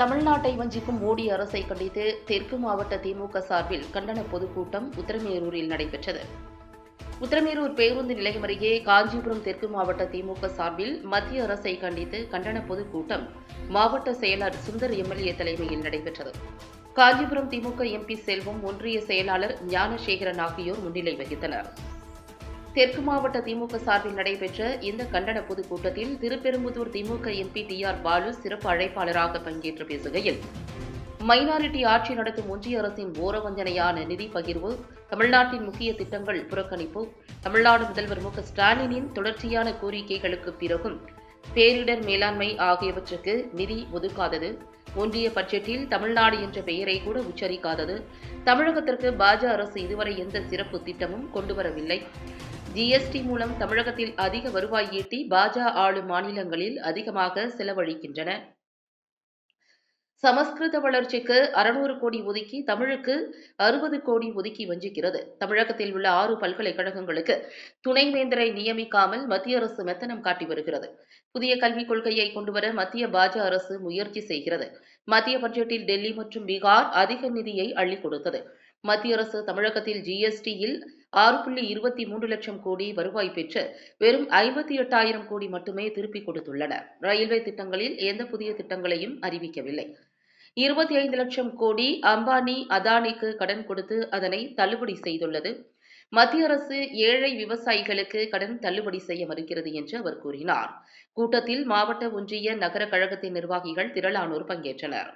தமிழ்நாட்டை வஞ்சிக்கும் மோடி அரசை கண்டித்து தெற்கு மாவட்ட திமுக சார்பில் கண்டன பொதுக்கூட்டம் உத்தரமேரூரில் நடைபெற்றது. உத்தரமேரூர் பேருந்து நிலையம் அருகே காஞ்சிபுரம் தெற்கு மாவட்ட திமுக சார்பில் மத்திய அரசை கண்டித்து கண்டன பொதுக்கூட்டம் மாவட்ட செயலர் சுந்தர் எம்எல்ஏ தலைமையில் நடைபெற்றது. காஞ்சிபுரம் திமுக எம்பி செல்வம் ஒன்றிய செயலாளர் ஞானசேகரன் ஆகியோர் முன்னிலை வகித்தனர். தெற்கு மாவட்ட திமுக சார்பில் நடைபெற்ற இந்த கண்டன பொதுக்கூட்டத்தில் Sriperumbudur DMK MP T R Baalu சிறப்பு அழைப்பாளராக பங்கேற்று பேசுகையில் மைனாரிட்டி ஆட்சி நடத்தும் ஒன்றிய அரசின் ஓரவஞ்சனையான நிதி பகிர்வு தமிழ்நாட்டின் முக்கிய திட்டங்கள் புறக்கணிப்பு தமிழ்நாடு முதல்வர் மு க ஸ்டாலினின் தொடர்ச்சியான கோரிக்கைகளுக்கு பிறகும் பேரிடர் மேலாண்மை ஆகியவற்றுக்கு நிதி ஒதுக்காதது ஒன்றிய பட்ஜெட்டில் தமிழ்நாடு என்ற பெயரை கூட உச்சரிக்காதது தமிழகத்திற்கு பாஜ அரசு இதுவரை எந்த சிறப்பு திட்டமும் கொண்டுவரவில்லை ஜிஎஸ்டி மூலம் தமிழகத்தில் அதிக வருவாய் ஈட்டி பாஜக ஆளும் மாநிலங்களில் அதிகமாக செலவழிக்கின்றன. சமஸ்கிருத வளர்ச்சிக்கு அறுநூறு கோடி ஒதுக்கி தமிழுக்கு அறுபது கோடி ஒதுக்கி வஞ்சிக்கிறது. தமிழகத்தில் உள்ள ஆறு பல்கலைக்கழகங்களுக்கு துணைவேந்தரை நியமிக்காமல் மத்திய அரசு மெத்தனம் காட்டி வருகிறது. புதிய கல்விக் கொள்கையை கொண்டுவர மத்திய பாஜக அரசு முயற்சி செய்கிறது. மத்திய பட்ஜெட்டில் டெல்லி மற்றும் பீகார் அதிக நிதியை அள்ளிக் கொடுத்தது. மத்திய அரசு தமிழகத்தில் ஜிஎஸ்டியில் ஆறு புள்ளி இருபத்தி மூன்று லட்சம் கோடி வருவாய் பெற்று வெறும் ஐம்பத்தி எட்டாயிரம் கோடி மட்டுமே திருப்பிக் கொடுத்துள்ளன. ரயில்வே திட்டங்களில் எந்த புதிய திட்டங்களையும் அறிவிக்கவில்லை. இருபத்தி ஐந்து லட்சம் கோடி அம்பானி அதானிக்கு கடன் கொடுத்து அதனை தள்ளுபடி செய்துள்ளது. மத்திய அரசு ஏழை விவசாயிகளுக்கு கடன் தள்ளுபடி செய்ய மறுக்கிறது என்று அவர் கூறினார். கூட்டத்தில் மாவட்ட ஒன்றிய நகர கழகத்தின் நிர்வாகிகள் திரளானோர் பங்கேற்றனர்.